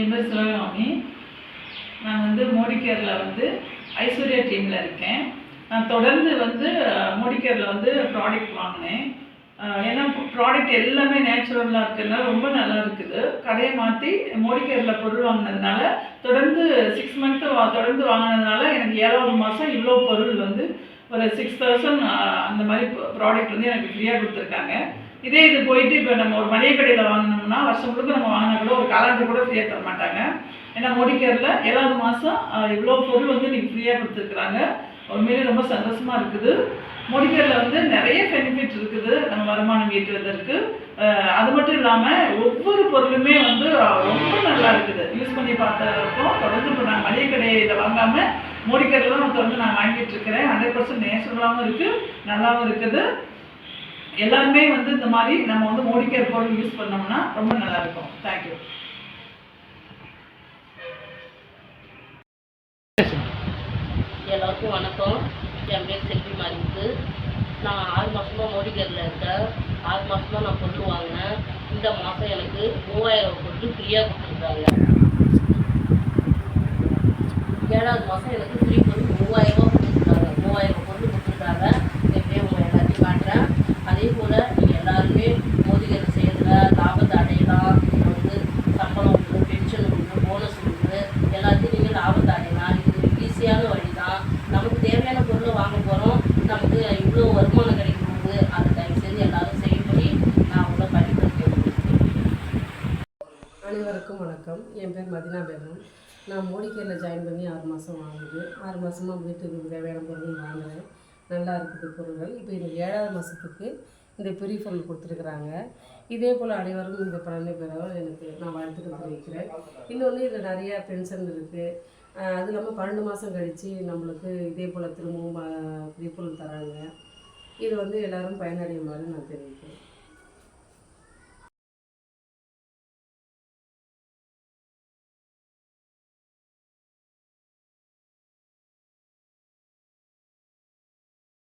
என் பேர் சிவகாமி நான் வந்து மோடிகேரில் வந்து ஐஸ்வர்யா டீமில் இருக்கேன். நான் தொடர்ந்து வந்து மோடிக்கேரில் வந்து ப்ராடக்ட் வாங்கினேன். ஏன்னா ப்ராடக்ட் எல்லாமே நேச்சுரலாக இருக்கிறதுனால ரொம்ப நல்லா இருக்குது. கடையை மாற்றி மோடிகேரில் பொருள் வாங்கினதுனால தொடர்ந்து சிக்ஸ் மந்த்து தொடர்ந்து வாங்கினதுனால எனக்கு ஏழாவது மாதம் இவ்வளோ பொருள் வந்து ஒரு சிக்ஸ் தௌசண்ட் அந்த மாதிரி ப்ராடக்ட் வந்து எனக்கு ஃப்ரீயாக கொடுத்துருக்காங்க. இதே இது போயிட்டு இப்போ நம்ம ஒரு மளிகை கடையில் வாங்கினோம்னா வருஷம் முழுக்க நம்ம வாங்கினா கூட ஒரு காலாண்டு கூட ஃப்ரீயாக தர மாட்டாங்க. ஏன்னா மோடிகேரில் ஏழாவது மாதம் இவ்வளோ பொருள் வந்து நீங்கள் ஃப்ரீயாக கொடுத்துருக்குறாங்க. உண்மையிலே ரொம்ப சந்தோஷமாக இருக்குது. மோடிகேரில் வந்து நிறைய பெனிஃபிட் இருக்குது நம்ம வருமானம் ஈட்டுவதற்கு. அது மட்டும் இல்லாமல் ஒவ்வொரு பொருளுமே வந்து ரொம்ப நல்லா இருக்குது. யூஸ் பண்ணி பார்த்தப்போ தொடர்ந்து இப்போ நான் மளிகை கடையில் வாங்காமல் மோடிகேரில் தான் நான் தொடர்ந்து நான் வாங்கிட்டு இருக்கிறேன். ஹண்ட்ரட் பர்சன்ட் நேச்சுரலாகவும் இருக்குது நல்லாவும் இருக்குது. எல்லாருமே வந்து இந்த மாதிரி நம்ம வந்து மோடிக்கேர் பொருள் யூஸ் பண்ணோம்னா ரொம்ப நல்லா இருக்கும் தேங்க்யூ எல்லாருக்கும் வணக்கம். என் பேர் செல்வி மாரிமுத்து நான் ஆறு மாதமாக மோடிகரில் இருக்கேன். ஆறு மாதமாக நான் பொருள் வாங்கினேன். இந்த மாதம் எனக்கு மூவாயிரம் பொருள் ஃப்ரீயாக கொடுத்துருக்காங்க. ஏழாவது மாதம் எனக்கு ஃப்ரீ பொருள் மூவாயிரம் ரூபா கொடுத்துருக்காங்க மூவாயிரம் பொருள் கொடுத்துருக்காங்க எப்படியே உங்கள் எல்லாத்தையும் காட்டுறேன் அதே போல் நீங்கள் எல்லாருமே மோதிகர் செய்கிறதுல லாபத்தை அடையலாம் வந்து சம்பளம் உண்டு பென்ஷன் உண்டு போனஸ் உண்டு எல்லாத்தையும் நீங்கள் லாபத்தை அடையலாம் இது ஒரு ஈஸியான வழி தான் நமக்கு தேவையான பொருளை வாங்க போகிறோம் நமக்கு இவ்வளோ வருமானம் கிடைக்கும் போது அதை தயவு செஞ்சு எல்லாரும் செய்யும்படி நான் உங்களை பயன்படுத்தி அனைவருக்கும் வணக்கம். என் பேர் மதினா பேகம் நான் மோடிக்கேரில் ஜாயின் பண்ணி ஆறு மாதம் ஆகுது. ஆறு மாதமாக வீட்டுக்கு தேவையான பொருள் வாங்குறேன் நல்லா இருக்குது பொருள்கள். இப்போ இந்த ஏழாவது மாதத்துக்கு இந்த பெரிய கொடுத்துருக்குறாங்க. இதே போல் அனைவரும் இந்த பலனை பெற எனக்கு நான் வாழ்த்துக்கள் தெரிவிக்கிறேன். இன்னொன்று இதில் நிறையா பென்ஷன் இருக்குது அது இல்லாமல் பன்னெண்டு மாதம் கழித்து நம்மளுக்கு இதே போல் திரும்பவும் பெரிய தராங்க. இது வந்து எல்லோரும் பயனடையுமாறு நான் தெரிவிக்கிறேன்.